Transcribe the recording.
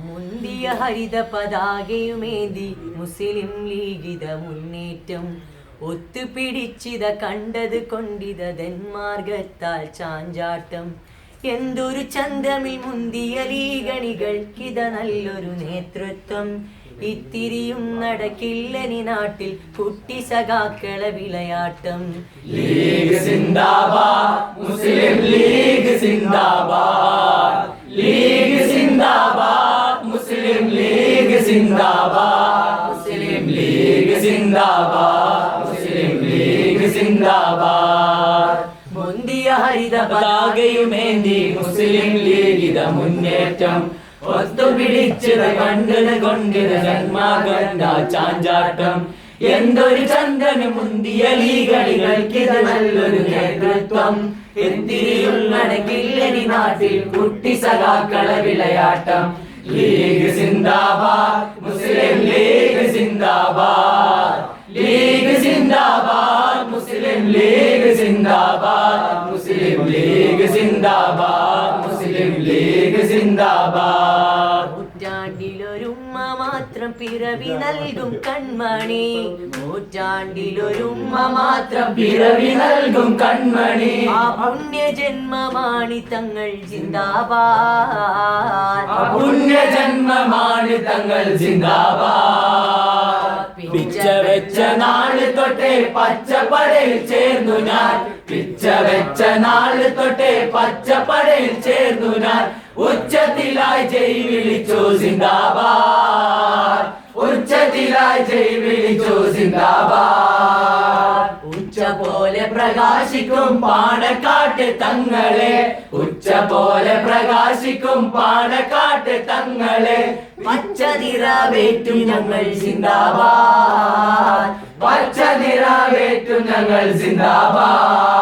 മുന്തിയ ഹരിത പതാകയുമേന്തി മുസ്ലിം ലീഗിത മുന്നേറ്റം ഒത്തുപിടിച്ചിത കണ്ടത് കൊണ്ടിത ദന്മാർഗത്താൽ ചാഞ്ചാട്ടം. എന്തൊരു ചന്തമിൽ മുന്തിയ ലീഗണികൾക്കിത നല്ലൊരു നേതൃത്വം. ഇത്തിരിയും നടക്കില്ലനി നാട്ടിൽ കുട്ടി സഖാക്കള വിളയാട്ടം. ലീഗ് സിന്ദാബാദ് മുസ്ലിം ലീഗ് സിന്ദാബാദ്. ലീഗ് സിന്ദാബാദ് മുസ്ലിം ലീഗ് സിന്ദാബാദ് മുന്തിയ ഹരിത പതാക പതാകയുമേന്തി മുസ്ലിം ലീഗിത മുന്നേറ്റം. ഒത്തുപിടിച്ചത് കണ്ടത് കൊണ്ടത് ജന്മാകണ്ട ചാഞ്ചാട്ടം എന്തൊരു ചന്ദ്രന് മുന്തിയ ലീഗളികൾക്കിത് നല്ലൊരു നേതൃത്വം. എന്തിരിയും നടക്കില്ലനി നാട്ടിൽ കുട്ടി സഖാക്കള വിളയാട്ടം. ലീഗ് സിന്ദാബാദ് ലീഗ് സിന്ദാബാദ് മുസ്ലിം ലീഗ് സിന്ദാബാദ് മുസ്ലിം ലീഗ് സിന്ദാബാദ്. നൂറ്റാണ്ടിലൊരുമ്മ മാത്രം പിറവി നൽകും കൺമണി. നൂറ്റാണ്ടിലൊരുമ്മ മാത്രം പിറവി നൽകും കൺമണി. ആ പുണ്യ ജന്മമാണി തങ്ങൾ ജിന്ദാബാദ്. പുണ്യ ജന്മമാണ് തങ്ങൾ ജിന്ദാബാദ്. പിച്ച വെച്ച നാൾ തൊട്ടേ പച്ചപ്പടയിൽ ചേർന്നു ഞാൻ. പിച്ച വെച്ച നാൾ തൊട്ടേ പച്ചപ്പടയിൽ ചേർന്നു ഞാൻ. ഉച്ചത്തിലായി ജയ് വിളിച്ചു സിന്ദാബാദ്. ഉച്ചത്തിലായി ജയ് വിളിച്ചു സിന്ദാബാദ്. ഉച്ച പോലെ പ്രകാശിക്കും പാണക്കാട്ട് തങ്ങളെ. ഉച്ച പോലെ പ്രകാശിക്കും പാണക്കാട്ട് തങ്ങളെ പച്ചനിറവേറ്റു ഞങ്ങൾ സിന്ദാബാദ് പച്ചനിറവേറ്റു ഞങ്ങൾ സിന്ദാബാദ്